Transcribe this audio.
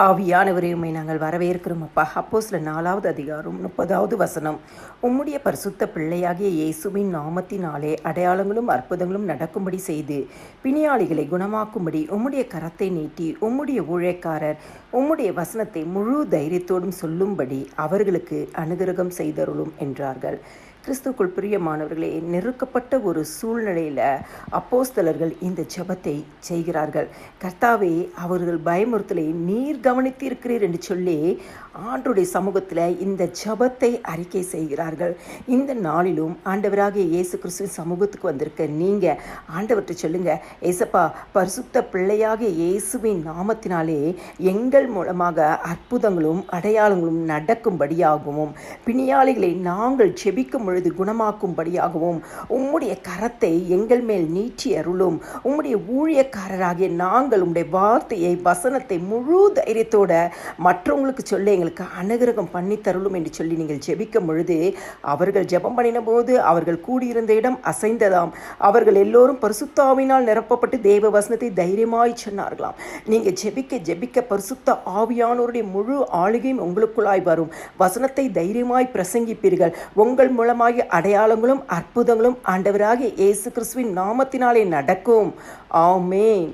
ஆவியானவரே உம்மை நாங்கள் வரவேற்கிறோம் அப்பா. அப்போ சில நாலாவது அதிகாரம் முப்பதாவது வசனம். உம்முடைய பரிசுத்த பிள்ளையாகிய இயேசுவின் நாமத்தினாலே அடையாளங்களும் அற்புதங்களும் நடக்கும்படி செய்து பிணியாளிகளை குணமாக்கும்படி உம்முடைய கரத்தை நீட்டி உம்முடைய ஊழியக்காரர் உம்முடைய வசனத்தை முழு தைரியத்தோடும் சொல்லும்படி அவர்களுக்கு அனுகிரகம் செய்தருளும் என்றார்கள். கிறிஸ்துக்குள் பிரியமானவர்களே நெருக்கப்பட்ட ஒரு சூழ்நிலையில் அப்போஸ்தலர்கள் இந்த ஜெபத்தை செய்கிறார்கள். கர்த்தாவே அவர்கள் பயமுறுத்தலை நீர் கவனித்திருக்கிறீர் என்று சொல்லி ஆண்டுடைய சமூகத்தில் இந்த ஜெபத்தை அறிக்கை செய்கிறார்கள். இந்த நாளிலும் ஆண்டவராகிய இயேசு கிறிஸ்துவின் சமூகத்துக்கு வந்திருக்க நீங்கள் ஆண்டவர்கிட்ட சொல்லுங்க ஏசப்பா பரிசுத்த பிள்ளையாக இயேசுவின் நாமத்தினாலே எங்கள் மூலமாக அற்புதங்களும் அடையாளங்களும் நடக்கும்படியாகவும் பிணியாளிகளை நாங்கள் செபிக்கும் இப்பொழுது குணமாக்கும்படியாகவும் உம்முடைய கரத்தை எங்கள் மேல் நீட்டி அருளும். உம்முடைய ஊழியக்காரராகிய நாங்கள் உம்முடைய வார்த்தையை வசனத்தை முழு தைரியத்தோட மற்றவங்களுக்கு சொல்ல எங்களுக்கு அனுகிரகம் பண்ணி தருளும் என்று சொல்லி நீங்கள் ஜெபிக்கும் பொழுது அவர்கள் ஜெபம் பண்ணின போது அவர்கள் கூடியிருந்த இடம் அசைந்ததாம். அவர்கள் எல்லோரும் பரிசுத்தாவினால் நிரப்பப்பட்டு தேவ வசனத்தை தைரியமாய் சொன்னார்களாம். நீங்கள் ஜெபிக்க ஜெபிக்க பரிசுத்த ஆவியானோருடைய முழு ஆளுகையும் உங்களுக்குள்ளாய் வரும். வசனத்தை தைரியமாய் பிரசங்கிப்பீர்கள். உங்கள் மூலமாக மூலமாகிய அடையாளங்களும் அற்புதங்களும் ஆண்டவராகிய இயேசு கிறிஸ்துவின் நாமத்தினாலே நடக்கும். ஆமேன்.